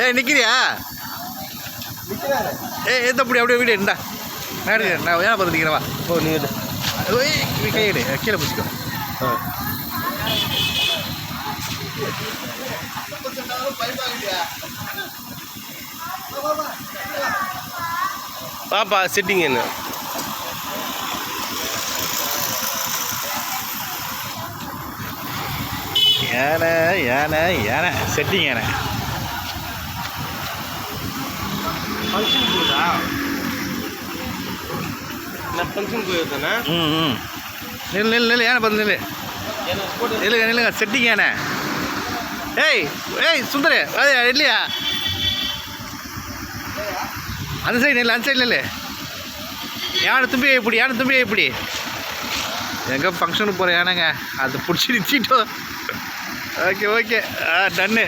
ஏய் நிற்கிறியா ஏ எந்த அப்படி அப்படியே வீடு நான் எடுக்கிறேன் நான் ஏன் பார்த்து நிற்கிறவா ஓ நீ கையெடு கீழே பிடிச்சிக்கோ. பாப்பா சிட்டிங் என்ன? யானை யானை யானை செட்டிங் ஃபங்க்ஷன் போகுதா நான் ஃபங்க்ஷன் போயிருந்தேனா ம் ம். நில்லு நில்லு நில்லு. யானை பார்த்து போட்டு நில்லுங்க நில்லுங்க. செட்டிங் ஏய் ஏய் சுந்தரு அது இல்லையா? அந்த சைடு நில்லு அந்த சைடு நில்லு. யானை தும்பி இப்படி யானை தும்பி இப்படி எங்கே ஃபங்க்ஷனுக்கு போகிற யானைங்க? அதை பிடிச்சி நிறுத்திட்டோம். ஓகே ஓகே ஆ டன்னு